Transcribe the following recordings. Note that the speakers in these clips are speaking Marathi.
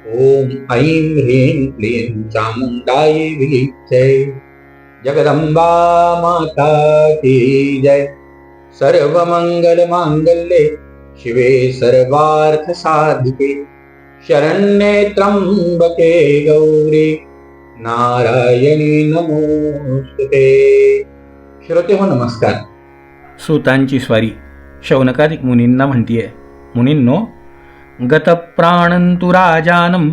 ॐ ऐं ह्रीं क्लीं चामुण्डायै विलीक्षे जगदंबा माता की जय। सर्वमङ्गलमाङ्गल्ये शिवे सर्वार्थसाधिके। शरण्ये त्र्यम्बके गौरी नारायणी नमोस्तुते। श्रोते हो नमस्कार। सूतांची स्वारी शौनकादिक मुनींना म्हणतीये मुनींनो गतप्राणन्तु राजानं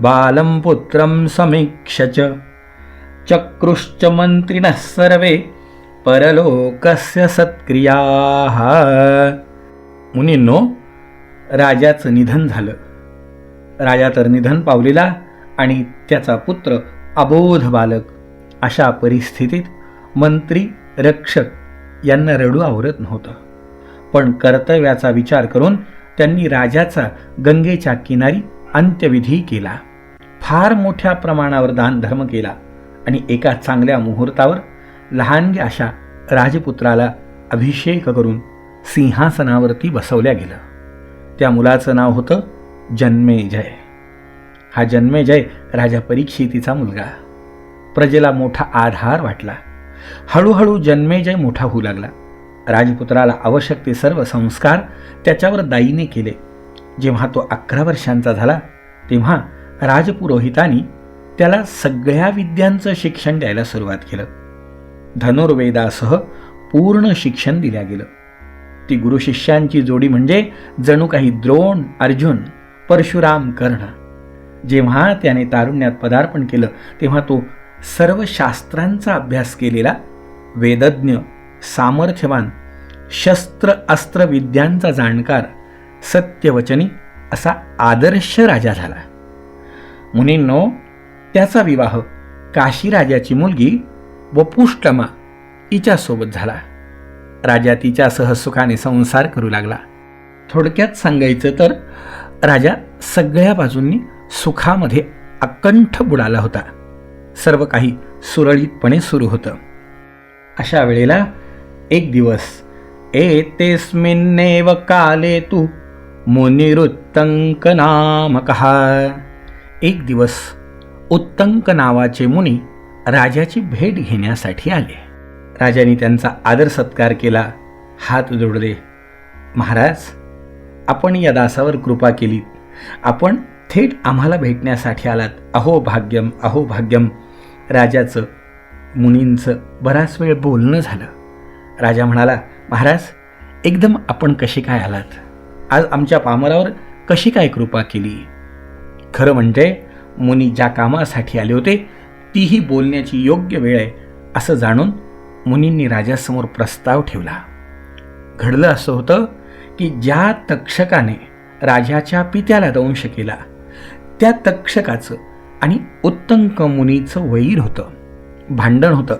बालं पुत्रं समीक्ष च। चक्रुश्च मन्त्रिणः सर्वे परलोकस्य सत्क्रियाः। मुनींनो राजाचं निधन झालं। राजा तर निधन पावलेला आणि त्याचा पुत्र अबोध बालक। अशा परिस्थितीत मंत्री रक्षक यांना रडू आवरत नव्हतं। पण कर्तव्याचा विचार करून त्यांनी राजाचा गंगेच्या किनारी अंत्यविधी केला. फार मोठ्या प्रमाणावर दानधर्म केला आणि एका चांगल्या मुहूर्तावर लहानग्या अशा राजपुत्राला अभिषेक करून सिंहासनावरती बसवल्या गेलं. त्या मुलाचं नाव होतं जन्मेजय. हा जन्मेजय राजा परीक्षितीचा मुलगा. प्रजेला मोठा आधार वाटला. हळूहळू जन्मेजय मोठा होऊ लागला. राजपुत्राला आवश्यक ते सर्व संस्कार त्याच्यावर दाईने केले. जेव्हा तो अकरा वर्षांचा झाला तेव्हा राजपुरोहितांनी त्याला सगळ्या विद्यांचं शिक्षण द्यायला सुरुवात केलं. धनुर्वेदासह पूर्ण शिक्षण दिल्या गेलं. ती गुरुशिष्यांची जोडी म्हणजे जणू काही द्रोण अर्जुन परशुराम कर्ण. जेव्हा त्याने तारुण्यात पदार्पण केलं तेव्हा तो सर्व शास्त्रांचा अभ्यास केलेला वेदज्ञ सामर्थ्यवान शस्त्र अस्त्र विद्यांचा जाणकार सत्यवचनी असा आदर्श राजा झाला. मुनींनो त्याचा विवाह काशीराजाची मुलगी वपुष्टमा हिच्यासोबत झाला. राजा तिच्या सहसुखाने संसार करू लागला. थोडक्यात सांगायचं तर राजा सगळ्या बाजूंनी सुखामध्ये अकंठ बुडाला होता. सर्व काही सुरळीतपणे सुरू होतं. अशा वेळेला एक दिवस. एतेस्मिन्नेव काले तू मुनिरुत्तंक नामकः एक दिवस उत्तंक नावाचे मुनी राजाची भेट घेण्यासाठी आले. राजाने त्यांचा आदर सत्कार केला. हात जोडले. महाराज आपण या दासावर कृपा केली. आपण थेट आम्हाला भेटण्यासाठी आलात. अहो भाग्यम अहो भाग्यम. राजाचं मुनींचं बराच वेळ बोलणं झालं. राजा म्हणाला महाराज एकदम आपण कशी काय आलात? आज आमच्या पामरावर कशी काय कृपा केली? खरं म्हणजे मुनी ज्या कामासाठी आले होते तीही बोलण्याची योग्य वेळ आहे असं जाणून मुनींनी राजासमोर प्रस्ताव ठेवला. घडलं असं होतं की ज्या तक्षकाने राजाच्या पित्याला दंश केला त्या तक्षकाचं आणि उत्तंक मुनीचं वैर होतं भांडण होतं.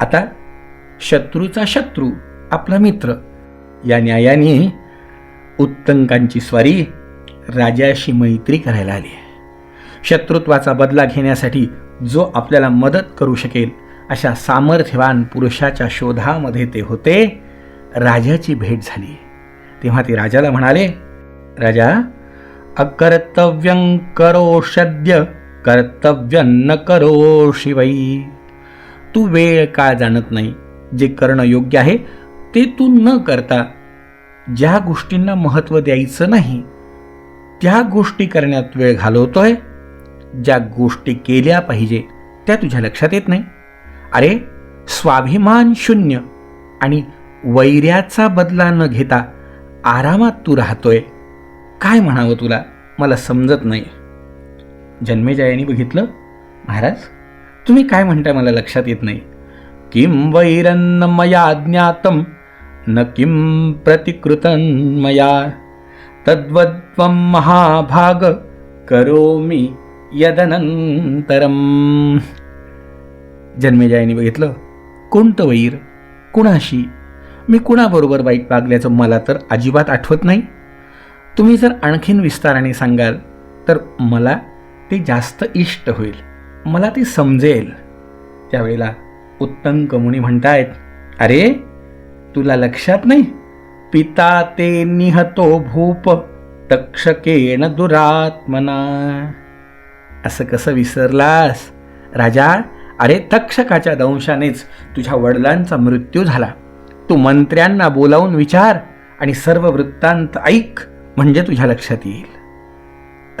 आता शत्रूचा शत्रू आपला मित्र. या न्यायाने उत्तंकांची स्वारी राजाशी मैत्री करायला आली शत्रुत्वाचा बदला घेण्यासाठी जो आपल्याला मदत करू शकेल अशा सामर्थ्यवान पुरुषाच्या शोधामध्ये ते होते राजाची भेट झाली. तेव्हा ते राजाला म्हणाले राजा अकर्तव्यं करोषद्य कर्तव्यं न करो शिवाई तू वेळ का जाणत नाही जे करणं योग्य आहे ते तू न करता ज्या गोष्टींना महत्त्व द्यायचं नाही त्या गोष्टी करण्यात वेळ घालवतोय ज्या गोष्टी केल्या पाहिजे त्या तुझ्या लक्षात येत नाही. अरे स्वाभिमान शून्य आणि वैऱ्याचा बदला न घेता आरामात तू राहतोय. काय म्हणावं तुला? मला समजत नाही. जन्मेजयाने बघितलं महाराज तुम्ही काय म्हणताय मला लक्षात येत नाही. किं वैरन्न मया ज्ञातं न किं प्रतिकृतं मया तद्वद्वं महाभाग करोमि यदनंतरम जन्मेजयाने बघितलं? कोणतं वैर? कुणाशी? मी कुणाबरोबर वाईट वागल्याचं मला तर अजिबात आठवत नाही. तुम्ही जर आणखीन विस्ताराने सांगाल तर मला ते जास्त इष्ट होईल. मला ते समजेल. त्यावेळेला उत्तंक मुनी म्हणतायत अरे तुला लक्षात नाही? पिता ते निहतो भूप तक्षकेण दुरात्मना. असं कसं विसरलास? राजा अरे तक्षकाच्या दंशानेच तुझ्या वडिलांचा मृत्यू झाला. तू मंत्र्यांना बोलावून विचार आणि सर्व वृत्तांत ऐक म्हणजे तुझ्या लक्षात येईल.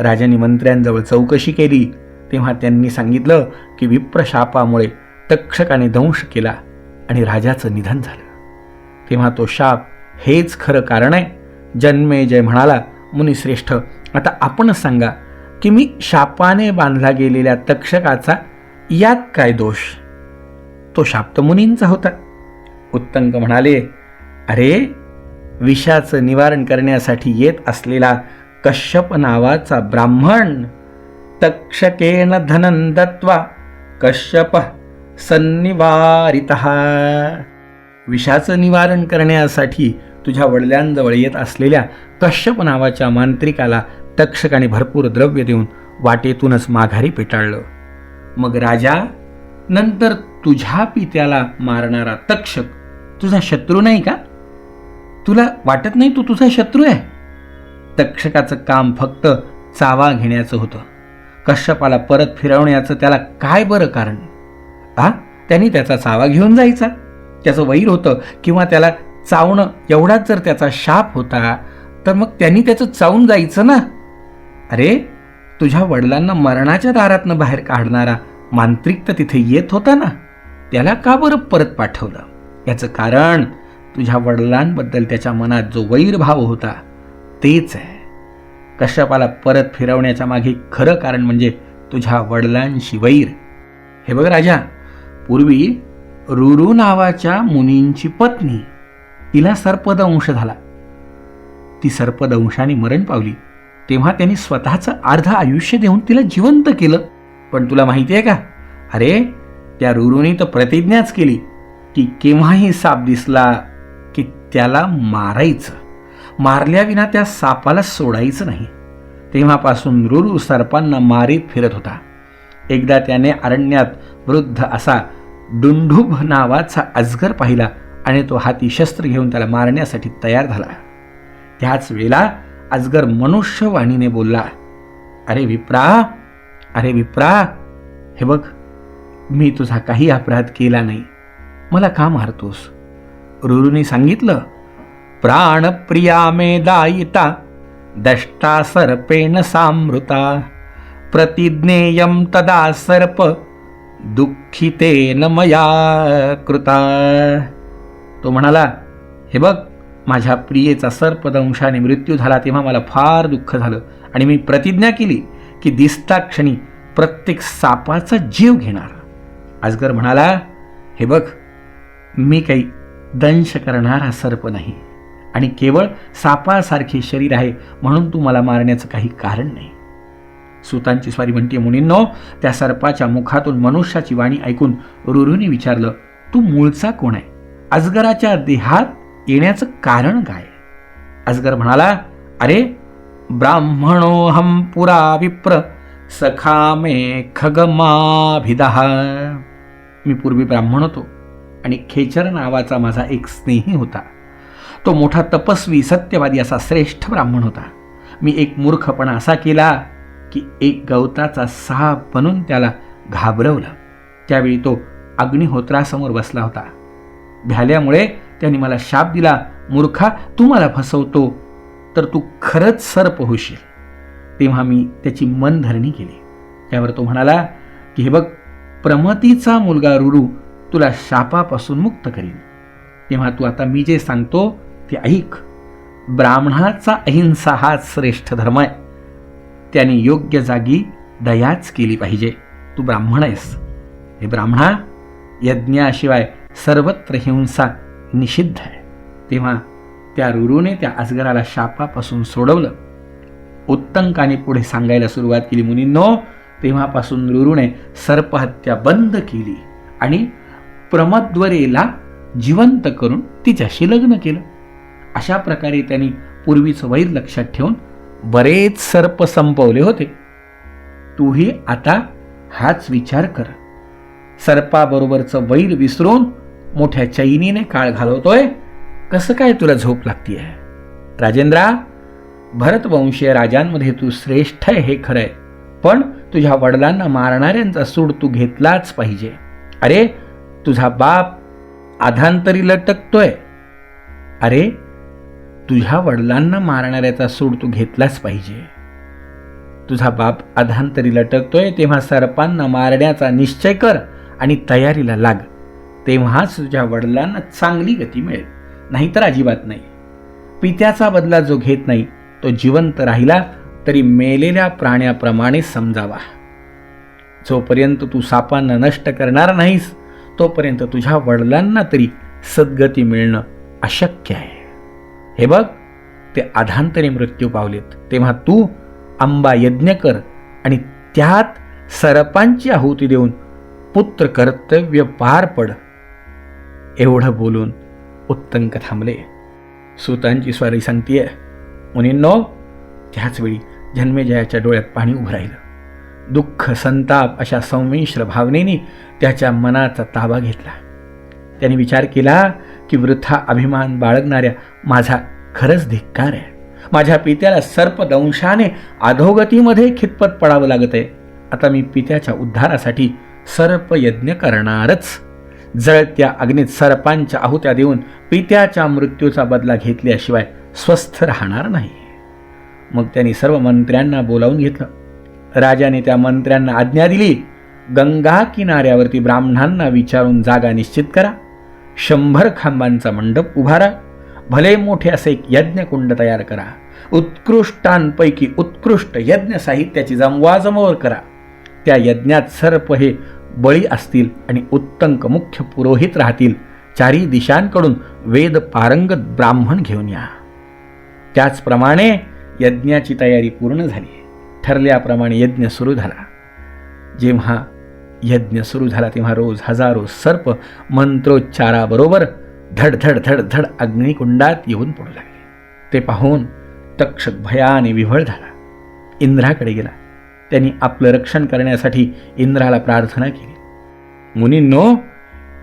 राजाने मंत्र्यांजवळ चौकशी केली. तेव्हा त्यांनी सांगितलं की विप्रशापामुळे तक्षकाने दंश केला आणि राजाचं निधन झालं. तेव्हा तो शाप हेच खरं कारण आहे. जन्मे जय म्हणाला मुनिश्रेष्ठ आता आपणच सांगा की मी शापाने बांधला गेलेल्या तक्षकाचा यात काय दोष? तो शाप तर मुनींचा होता. उत्तंक म्हणाले अरे विषाचं निवारण करण्यासाठी येत असलेला कश्यप नावाचा ब्राह्मण तक्षकेन धनंदत्वा कश्यप सन्निवारित. विषाचं निवारण करण्यासाठी तुझ्या वडिलांजवळ येत असलेल्या कश्यप नावाच्या मांत्रिकाला तक्षकाने भरपूर द्रव्य देऊन वाटेतूनच माघारी पेटाळलं. मग राजा नंतर तुझ्या पित्याला मारणारा तक्षक तुझा शत्रू नाही का? तुला वाटत नाही तू तुझा शत्रू आहे? तक्षकाचं काम फक्त चावा घेण्याचं होतं. कश्यपाला परत फिरवण्याचं त्याला काय बरं कारण? आ त्यांनी त्याचा चावा घेऊन जायचा. त्याचं वैर होतं किंवा त्याला चावणं एवढाच जर त्याचा शाप होता तर मग त्यांनी त्याचं चावून जायचं ना? अरे तुझ्या वडिलांना मरणाच्या दारातनं बाहेर काढणारा मांत्रिक तर तिथे येत होता ना? त्याला का बरं परत पाठवलं? याचं कारण तुझ्या वडिलांबद्दल त्याच्या मनात जो वैरभाव होता तेच आहे. कश्यपाला परत फिरवण्याच्या मागे खरं कारण म्हणजे तुझ्या वडिलांशी वैर. हे बघ राजा पूर्वी रुरू नावाच्या मुनींची पत्नी तिला सर्पदंश झाला. ती सर्पदंशाने मरण पावली. तेव्हा त्यांनी स्वतःचं अर्ध आयुष्य देऊन तिला जिवंत केलं. पण तुला माहिती आहे का? अरे त्या रुरुने तर प्रतिज्ञाच केली की केव्हाही साप दिसला की त्याला मारायचं. मारल्याविना त्या सापाला सोडायचं नाही. तेव्हापासून रुरू सर्पांना मारीत फिरत होता. एकदा त्याने अरण्यात वृद्ध असा डुंडुभ नावाचा अजगर पाहिला आणि तो हाती शस्त्र घेऊन त्याला मारण्यासाठी तयार झाला. त्याच वेळेला अजगर मनुष्यवाणीने बोलला अरे विप्रा अरे विप्रा हे बघ मी तुझा काही अपराध केला नाही. मला का मारतोस? रुरुनी सांगितलं प्राणप्रिया मे दायिता दष्टा सर्पेण सामृता प्रतिज्ञेयम तदा सर्प दुःखितेन मया कृता. तो म्हणाला हे बघ माझ्या प्रियेचा सर्पदंशाने मृत्यू झाला तेव्हा मला फार दुःख झालं आणि मी प्रतिज्ञा केली की दिसता क्षणी प्रत्येक सापाचा जीव घेणार. अजगर म्हणाला हे बघ मी काही दंश करणारा सर्प नाही आणि केवळ सापासारखे शरीर आहे म्हणून तू मला मारण्याचं काही कारण नाही. सुतांची स्वारी म्हणते मुनींनो. त्या सर्पाच्या मुखातून मनुष्याची वाणी ऐकून रुरुने विचारलं तू मूळचा कोण आहे? अजगराच्या देहात येण्याचं कारण काय? अजगर म्हणाला अरे ब्राह्मणोहम पुरा विप्र सखा मे खगमाभिदहा मी पूर्वी ब्राह्मण होतो आणि खेचर नावाचा माझा एक स्नेही होता. तो मोठा तपस्वी सत्यवादी असा श्रेष्ठ ब्राह्मण होता. मी एक मूर्खपणा असा केला की एक गवताचा साप बनून त्याला घाबरवलं. त्यावेळी तो अग्निहोत्रासमोर बसला होता. भ्याल्यामुळे त्याने मला शाप दिला मूर्खा तू मला फसवतो तर तू खरंच सर्प होशील. तेव्हा मी त्याची मनधरणी केली. त्यावर तो म्हणाला की हे बघ प्रमतीचा मुलगा रुरू तुला शापापासून मुक्त करीन. तेव्हा तू आता मी जे सांगतो ते ऐक. ब्राह्मणाचा अहिंसा हाच श्रेष्ठ धर्म आहे. त्याने योग्य जागी दयाच केली पाहिजे. तू ब्राह्मण आहेस. हे ब्राह्मणा यज्ञाशिवाय सर्वत्र हिंसा निषिद्ध आहे. तेव्हा त्या रुरूने त्या अजगराला शापापासून सोडवलं. उत्तंकाने पुढे सांगायला सुरुवात केली मुनींनो तेव्हापासून रुरूने सर्पहत्या बंद केली आणि प्रमद्वरेला जिवंत करून तिच्याशी लग्न केलं. अशा प्रकारे त्यांनी पूर्वीचं वैर लक्षात ठेवून बरेच सर्प संपवले होते. तूही आता हाच विचार कर. सर्पाबरोबरचं वैर विसरून मोठ्या चैनीने काळ घालवतोय. कसं काय तुला झोप लागतीये? राजेंद्रा भरतवंशीय राजांमध्ये तू श्रेष्ठ आहे हे खरंय. पण तुझ्या वडिलांना मारणाऱ्यांचा सूड तू घेतलाच पाहिजे. अरे तुझा बाप आधांतरी लटकतोय. अरे तुझ्या वडिलांना मारणाऱ्याचा सूड तू घेतलाच पाहिजे. तुझा बाप अधांतरी लटकतोय तेव्हा सर्पांना मारण्याचा निश्चय कर आणि तयारीला लाग. तेव्हाच तुझ्या वडिलांना चांगली गती मिळेल. नाहीतर अजिबात नाही. पित्याचा बदला जो घेत नाही तो जिवंत राहिला तरी मेलेल्या प्राण्याप्रमाणे समजावा. जोपर्यंत तू सापांना नष्ट करणार नाहीस तोपर्यंत तुझ्या वडिलांना तरी सद्गती मिळणं अशक्य आहे. हे बघ ते अधांतरी मृत्यू पावलेत. तेव्हा तू आंबा यज्ञ कर आणि त्यात सरपांची आहुती देऊन पुत्र कर्तव्य पार पड. एवढं बोलून उत्तंक थांबले. सुतांची स्वारी सांगतीये मुनींनो त्याचवेळी जन्मेजयाच्या डोळ्यात पाणी उभं राहिलं. दुःख संताप अशा संमिश्र भावनेने त्याच्या मनाचा ताबा घेतला. त्याने विचार केला की वृथा अभिमान बाळगणाऱ्या माझा खरंच धिक्कार आहे. माझ्या पित्याला सर्पदंशाने अधोगतीमध्ये खितपत पडावं लागत आहे. आता मी पित्याच्या उद्धारासाठी सर्पयज्ञ करणारच. जळत्या अग्नीत सर्पांच्या आहुत्या देऊन पित्याच्या मृत्यूचा बदला घेतल्याशिवाय स्वस्थ राहणार नाही. मग त्यांनी सर्व मंत्र्यांना बोलावून घेतलं. राजाने त्या मंत्र्यांना आज्ञा दिली. गंगा किनाऱ्यावरती ब्राह्मणांना विचारून जागा निश्चित करा. शंभर खांबांचा मंडप उभारा भले मोठे असे एक यज्ञकुंड तयार करा. उत्कृष्टांपैकी उत्कृष्ट यज्ञ साहित्याची जमवाजमवर करा. त्या यज्ञात सर्प हे बळी असतील आणि उत्तंक मुख्य पुरोहित राहतील. चारी दिशांकडून वेद पारंगत ब्राह्मण घेऊन या. त्याचप्रमाणे यज्ञाची तयारी पूर्ण झाली. ठरल्याप्रमाणे यज्ञ सुरू झाला. जेव्हा यज्ञ सुरू झाला तेव्हा रोज हजारो सर्प मंत्रोच्चाराबरोबर धड धड धड धड अग्निकुंडात येऊन पडू लागले. ते पाहून तक्षक भयाने विव्हळ झाला. इंद्राकडे गेला. त्यांनी आपलं रक्षण करण्यासाठी इंद्राला प्रार्थना केली. मुनींनो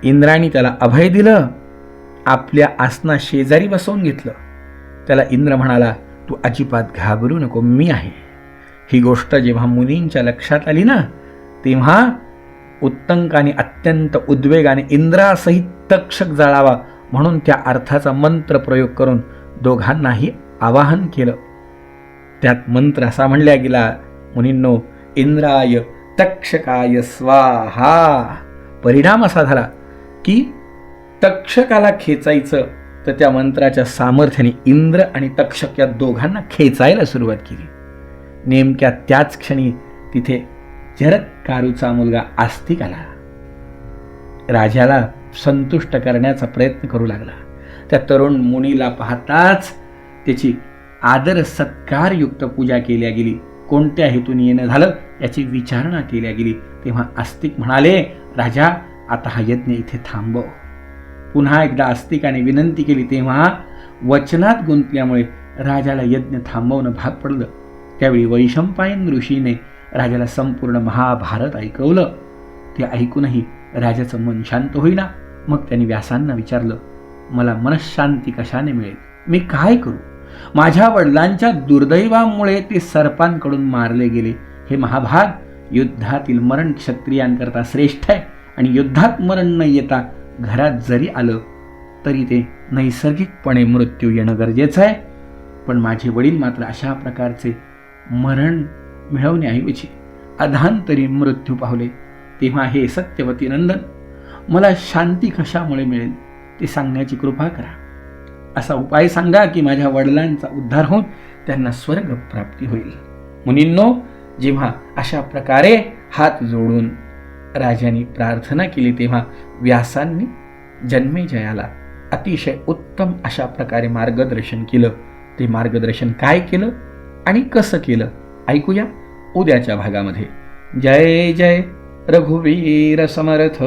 इंद्राने त्याला अभय दिलं. आपल्या आसना शेजारी बसवून घेतलं. त्याला इंद्र म्हणाला तू अजिबात घाबरू नको मी आहे. ही गोष्ट जेव्हा मुनींच्या लक्षात आली ना तेव्हा उत्तंकाने अत्यंत उद्वेगाने इंद्रासहित तक्षक जाळावा म्हणून त्या अर्थाचा मंत्र प्रयोग करून दोघांनाही आवाहन केलं. त्यात मंत्र असा म्हणल्या गेला मुनींनो इंद्राय तक्षकाय स्वाहा. परिणाम असा झाला की तक्षकाला खेचायचं तर त्या मंत्राच्या सामर्थ्याने इंद्र आणि तक्षक या दोघांना खेचायला सुरुवात केली. नेमक्या त्याच क्षणी तिथे जरक कारूचा मुलगा आस्तिक आला राजाला संतुष्ट करण्याचा प्रयत्न करू लागला. त्या तरुण मुनीला पाहताच त्याची आदर सत्कारयुक्त पूजा केल्या गेली. कोणत्या हेतून येणं झालं याची विचारणा केल्या गेली. तेव्हा आस्तिक म्हणाले राजा आता हा यज्ञ इथे थांबव. पुन्हा एकदा आस्तिकाने विनंती केली. तेव्हा वचनात गुंतल्यामुळे राजाला यज्ञ थांबवणं भाग पडलं. त्यावेळी वैशंपायन ऋषीने राजाला संपूर्ण महाभारत ऐकवलं. ते ऐकूनही राजाचं मन शांत होईना. मग त्यांनी व्यासांना विचारलं मला मनशांती कशाने मिळेल? मी काय करू? माझ्या वडिलांच्या दुर्दैवामुळे ते सर्पांकडून मारले गेले. हे महाभाग युद्धातील मरण क्षत्रियांकरता श्रेष्ठ आहे आणि युद्धात मरण न येता घरात जरी आलं तरी ते नैसर्गिकपणे मृत्यू येणं गरजेचं आहे. पण माझे वडील मात्र अशा प्रकारचे मरण मिळवण्याऐवजी अधांतरी मृत्यू पावले. तेव्हा हे सत्यवती नंदन मला शांती कशामुळे मिळेल ते सांगण्याची कृपा करा. असा उपाय सांगा की माझ्या वडिलांचा उद्धार होऊन त्यांना स्वर्ग प्राप्ती होईल. मुनींनो जेव्हा अशा प्रकारे हात जोडून राजाने प्रार्थना केली तेव्हा व्यासांनी जन्मेजयाला अतिशय उत्तम अशा प्रकारे मार्गदर्शन केलं. ते मार्गदर्शन काय केलं आणि कसं केलं? ऐकूया. उद्याच्या भागामध्ये. जय जय रघुवीर समर्थ.